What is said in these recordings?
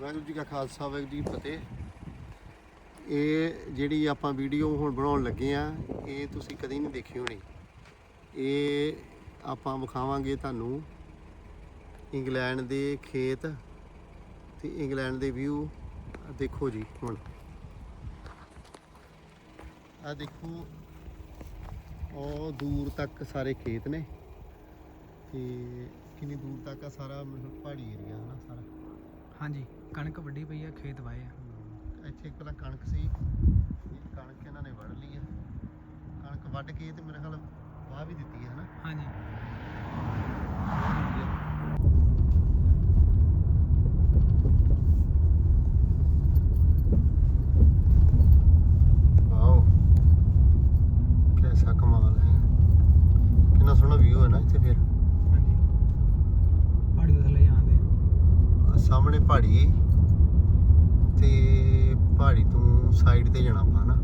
ਵਾਹਿਗੁਰੂ ਜੀ ਕਾ ਖਾਲਸਾ, ਵਾਹਿਗੁਰੂ ਜੀ ਫਤਿਹ। ਇਹ ਜਿਹੜੀ ਆਪਾਂ ਵੀਡੀਓ ਹੁਣ ਬਣਾਉਣ ਲੱਗੇ ਆ, ਇਹ ਤੁਸੀਂ ਕਦੀ ਨਹੀਂ ਦੇਖੀ ਹੋਣੀ। ਇਹ ਆਪਾਂ ਵਿਖਾਵਾਂਗੇ ਤੁਹਾਨੂੰ ਇੰਗਲੈਂਡ ਦੇ ਖੇਤ ਤੇ ਇੰਗਲੈਂਡ ਦੇ ਵਿਊ। ਦੇਖੋ ਜੀ ਹੁਣ। ਆ ਦੇਖੋ, ਉਹ ਦੂਰ ਤੱਕ ਸਾਰੇ ਖੇਤ ਨੇ। ਤੇ ਕਿੰਨੀ ਦੂਰ ਤੱਕ ਆ ਸਾਰਾ ਮਤਲਬ ਪਹਾੜੀ ਏਰੀਆ ਹੈ ਨਾ ਸਾਰਾ। ਹਾਂਜੀ ਕਣਕ ਵੱਡੀ ਪਈ ਆ ਖੇਤ ਵਾਏ ਆ। ਇੱਥੇ ਇੱਕ ਪਹਿਲਾਂ ਕਣਕ ਸੀ ਇਹ ਕਣਕ ਇਹਨਾਂ ਨੇ ਵੱਢ ਲਈ ਆ। ਕਣਕ ਵੱਢ ਕੇ ਤੇ ਮੇਰੇ ਖਿਆਲ ਵਾਹ ਵੀ ਦਿੱਤੀ ਹੈ ਹਨਾ? ਹਾਂਜੀ ਵਾਓ ਕਿਹਦਾ ਕਮਾਲ ਹੈ ਕਿੰਨਾ ਸੋਹਣਾ ਵਿਊ ਹੈ ਨਾ ਇੱਥੇ ਫਿਰ ਹਾਂਜੀ ਪਹਾੜੀ ਦੇ ਥੱਲੇ ਜਾਂਦੇ ਆ ਆਹ ਸਾਹਮਣੇ ਪਹਾੜੀ। ਤੇ ਪਹਾੜੀ ਤੋਂ ਸਾਈਡ ਤੇ ਜਾਣਾ ਆਪਾਂ ਨਾ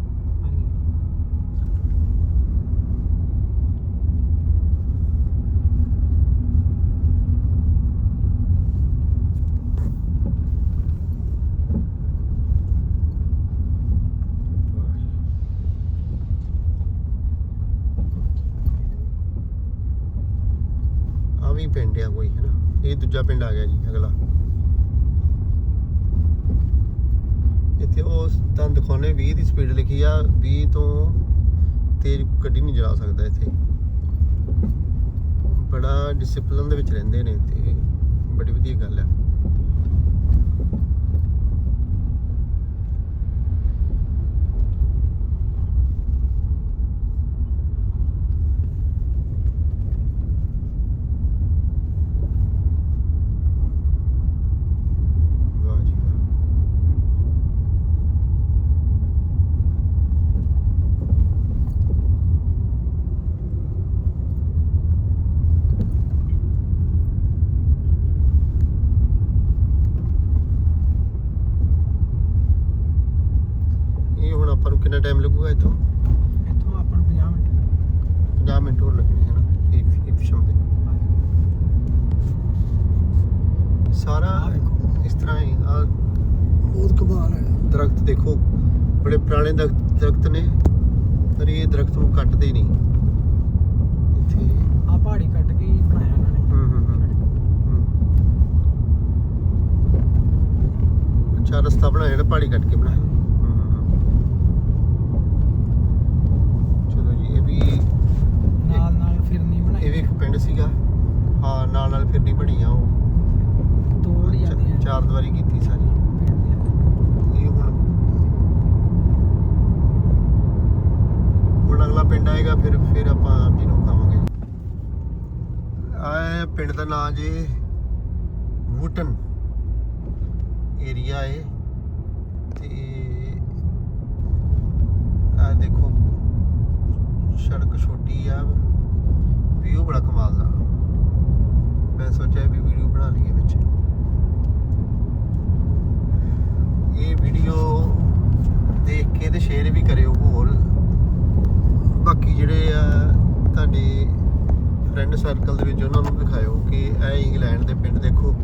ਵੀ ਪਿੰਡ ਆ ਕੋਈ, ਹੈਨਾ? ਇਹ ਦੂਜਾ ਪਿੰਡ ਆ ਗਿਆ ਜੀ, ਅਗਲਾ। ਇੱਥੇ ਉਹ ਤੁਹਾਨੂੰ ਦਿਖਾਉਣੇ 20 ਦੀ ਸਪੀਡ ਲਿਖੀ ਆ 20 ਤੋਂ ਤੇਜ਼ ਗੱਡੀ ਨਹੀਂ ਚਲਾ ਸਕਦਾ ਇੱਥੇ। ਬੜਾ ਡਿਸਪਲਿਨ ਦੇ ਵਿੱਚ ਰਹਿੰਦੇ ਨੇ ਤੇ ਬੜੀ ਵਧੀਆ ਗੱਲ ਆ ਵਾਹ ਜੀ ਵਾਹ ਇਹ ਹੁਣ ਆਪਾਂ ਨੂੰ ਕਿੰਨਾ ਟਾਈਮ ਲੱਗੂਗਾ ਇੱਥੋਂ? ਇੱਥੋਂ ਆਪਾਂ ਨੂੰ 50 ਮਿੰਟ। 50 ਮਿੰਟ ਹੋਰ ਲੱਗਣੇ ਹਨ ਇਹ ਇਫਸ਼ਮ ਦੇ। ਸਾਰਾ। ਇਸ ਤਰ੍ਹਾਂ ਹੀ ਆ ਬਹੁਤ ਕਮਾਲ ਹੈ। ਦਰਖਤ ਦੇਖੋ ਬੜੇ ਪੁਰਾਣੇ ਦਰਖਤ ਨੇ ਪਰ ਇਹ ਦਰਖਤ ਨੂੰ ਕੱਟਦੇ ਨਹੀਂ। ਇੱਥੇ ਆ ਪਹਾੜੀ ਕੱਟ ਕੇ ਹੀ ਬਣਾਇਆ ਇਹਨਾਂ ਨੇ। ਹੂੰ ਹੂੰ। ਅੱਛਾ ਰਸਤਾ ਬਣਾਇਆ ਨਾ ਪਹਾੜੀ ਕੱਟ ਕੇ ਬਣਾਇਆ ਹੂੰ, ਹੂੰ, ਹੂੰ। ਚਲੋ ਜੀ ਇਹ ਵੀ ਨਾਲ ਨਾਲ ਫਿਰਨੀ ਬਣਾਈ ਇਹ ਵੀ ਇੱਕ ਪਿੰਡ ਸੀਗਾ। ਹਾਂ ਨਾਲ ਨਾਲ ਫਿਰਨੀ ਬਣੀ ਆ ਉਹ। ਤੋੜ ਜਾਂਦੀ ਆ। ਚਾਰ ਦੀਵਾਰੀ ਕੀਤੀ ਸਾਰੀ। ਪਿੰਡ ਦੀਆਂ। ਇਹ ਹੁਣ ਹੁਣ ਅਗਲਾ ਪਿੰਡ ਆਏਗਾ ਫਿਰ ਫਿਰ ਆਪਾਂ ਆਪ ਜੀ ਨੂੰ ਖਾਵਾਂਗੇ ਆ ਪਿੰਡ ਦਾ ਨਾਂ ਜੇ ਵੂਟਨ ਏਰੀਆ ਹੈ ਤੇ ਆ ਦੇਖੋ ਸੜਕ ਛੋਟੀ ਆ। ਵਿਊ ਬੜਾ ਕਮਾਲ ਦਾ। ਮੈਂ ਸੋਚਿਆ ਵੀ ਵੀਡੀਓ ਬਣਾ ਲਈਏ ਵਿੱਚ। ਇਹ ਵੀਡੀਓ ਦੇਖ ਕੇ ਤੇ ਸ਼ੇਅਰ ਵੀ ਕਰਿਓ ਹੋਰ। ਬਾਕੀ ਜਿਹੜੇ ਆ ਤੁਹਾਡੇ ਫਰੈਂਡ ਸਰਕਲ ਦੇ ਵਿੱਚ ਉਹਨਾਂ ਨੂੰ ਦਿਖਾਇਓ ਕਿ ਇਹ ਇੰਗਲੈਂਡ ਦੇ ਪਿੰਡ ਦੇਖੋ।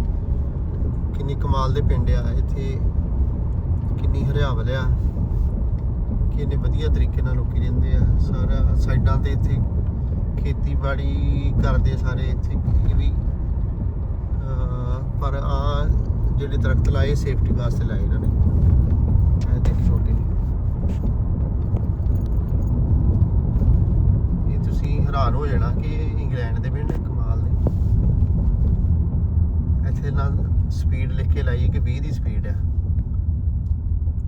ਕਿੰਨੀ ਕਮਾਲ ਦੇ ਪਿੰਡ ਆ, ਇੱਥੇ ਕਿੰਨੀ ਹਰਿਆਵਲ ਆ। ਕਿੰਨੇ ਵਧੀਆ ਤਰੀਕੇ ਨਾਲ ਲੋਕੀ ਰਹਿੰਦੇ ਆ। ਸਾਰਾ ਸਾਈਡਾਂ ਤੇ ਇੱਥੇ ਖੇਤੀਬਾੜੀ ਕਰਦੇ ਸਾਰੇ ਇੱਥੇ ਵੀ ਪਰ ਆ ਜਿਹੜੇ ਦਰਖਤ ਲਾਏ ਸੇਫਟੀ ਵਾਸਤੇ ਲਾਏ ਇਹਨਾਂ ਨੇ। ਇਹ ਦੇਖੋ ਅੱਗੇ ਇਹ ਤੁਸੀਂ ਹੈਰਾਨ ਹੋ ਜਾਣਾ ਕਿ ਇੰਗਲੈਂਡ ਦੇ ਪਿੰਡ ਕਮਾਲ ਦੇ ਇੱਥੇ ਨਾਲ ਸਪੀਡ ਲਿਖ ਕੇ ਲਾਈ ਕਿ 20 ਦੀ ਸਪੀਡ ਆ।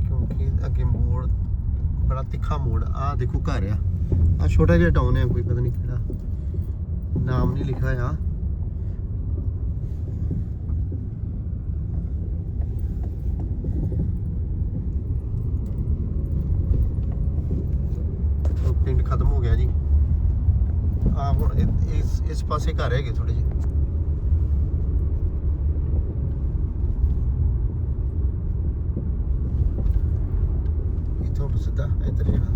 ਕਿਉਂਕਿ ਅੱਗੇ ਬੜਾ ਤਿੱਖਾ ਮੋੜ ਆ। ਦੇਖੋ ਘਰ ਆ। ਆ ਛੋਟਾ ਜਿਹਾ ਟਾਊਨ ਹੈ ਕੋਈ ਪਤਾ ਨਹੀਂ ਕਿਹੜਾ। ਨਾਮ ਨਹੀਂ ਲਿਖਿਆ ਆ। ਪਿੰਡ ਖਤਮ ਹੋ ਗਿਆ ਜੀ। ਆ ਹੁਣ ਇਸ ਇਸ ਪਾਸੇ ਘਰ ਹੈਗੇ ਥੋੜੇ ਜਿਹੇ ਇੱਥੋਂ ਸਿੱਧਾ ਜਾਣਾ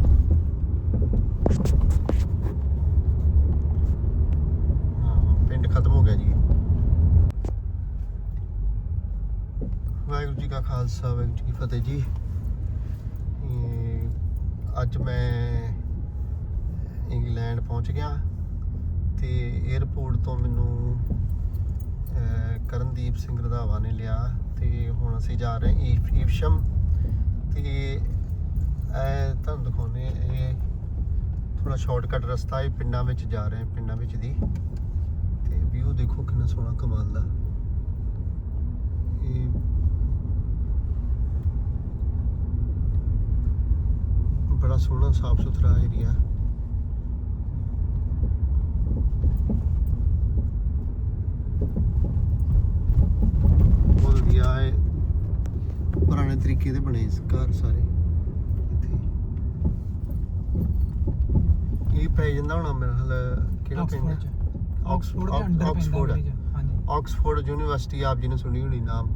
ਪਿੰਡ ਖਤਮ ਹੋ ਗਿਆ ਜੀ। ਵਾਹਿਗੁਰੂ ਜੀ ਕਾ ਖਾਲਸਾ, ਵਾਹਿਗੁਰੂ ਜੀ ਕੀ ਫਤਿਹ ਜੀ। ਅੱਜ ਮੈਂ ਇੰਗਲੈਂਡ ਪਹੁੰਚ ਗਿਆ ਤੇ 에어ਪੋਰਟ ਤੋਂ ਮੈਨੂੰ ਕਰਨਦੀਪ ਸਿੰਘ ਰਧਾਵਾ ਨੇ ਲਿਆ ਤੇ ਹੁਣ ਅਸੀਂ ਜਾ ਰਹੇ ਹਾਂ ਈਫ, ਈਫਸ਼ਮ ਤੇ ਇਹ ਤੁਹਾਨੂੰ ਦਿਖਾਉਂਦੇ ਹਾਂ, ਇਹ ਥੋੜਾ ਸ਼ਾਰਟਕਟ ਰਸਤਾ ਹੈ ਪਿੰਡਾਂ ਵਿੱਚ ਜਾ ਰਹੇ ਹਾਂ ਪਿੰਡਾਂ ਵਿੱਚ ਦੀ। ਤੇ ਵਿਊ ਦੇਖੋ ਕਿੰਨਾ ਸੋਹਣਾ ਕਮਾਲ ਦਾ। ਇਹ ਬੜਾ ਸੋਹਣਾ ਸਾਫ਼ ਸੁਥਰਾ ਏਰੀਆ ਬਹੁਤ ਵਧੀਆ ਹੈ। ਪੁਰਾਣੇ ਤਰੀਕੇ ਦੇ ਬਣੇ ਇਸ ਘਰ ਸਾਰੇ ਇੱਥੇ ਇਹ ਪੈ ਜਾਂਦਾ ਹੋਣਾ ਮੇਰੇ ਹਾਲ ਕਿਹੜਾ ਪਿੰਡ ਆਕਸਫੋਰਡ ਹੈ? ਚ ਆਕਸਫੋਰਡ ਦੇ ਅੰਡਰ ਆਕਸਫੋਰਡ। ਹਾਂਜੀ। ਆਕਸਫੋਰਡ ਯੂਨੀਵਰਸਿਟੀ ਆਪ ਜੀ ਨੇ ਸੁਣੀ ਹੋਣੀ ਨਾਮ।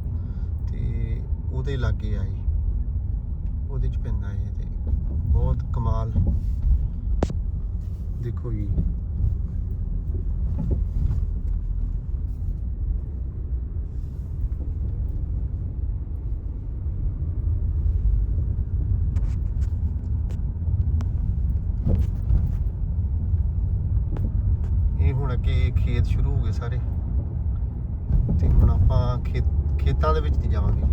ਤੇ ਉਹਦੇ ਲਾਗੇ ਆਈ ਉਹਦੇ ਚ ਪੈਂਦਾ ਇਹ ਤੇ। ਬਹੁਤ ਕਮਾਲ। ਦੇਖੋ ਜੀ ਇਹ ਹੁਣ ਅੱਗੇ ਖੇਤ ਸ਼ੁਰੂ ਹੋ ਗਏ ਸਾਰੇ। ਤੇ ਹੁਣ ਆਪਾਂ ਖੇਤ ਖੇਤਾਂ ਦੇ ਵਿੱਚ ਜਾਵਾਂਗੇ